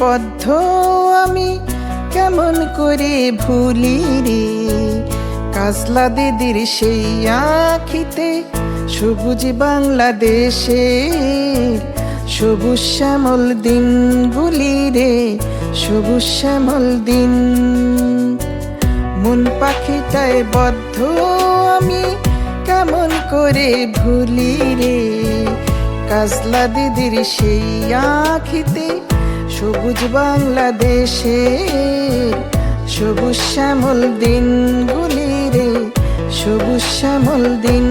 বদ্ধ আমি। কেমন করে ভুলি রে? কাজলা দিদির সেই আখিতে সবুজ বাংলাদেশে, সবুজ শ্যামল দিন দিনগুলি রে, সবুজ শ্যামল দিন। মন পাখিটায় বদ্ধ আমি। কেমন করে ভুলি রে? কাজলা দিদির সেই আখিতে সবুজ বাংলাদেশে সবুজ শ্যামল দিনগুলি রে সবুজ শ্যামল দিন।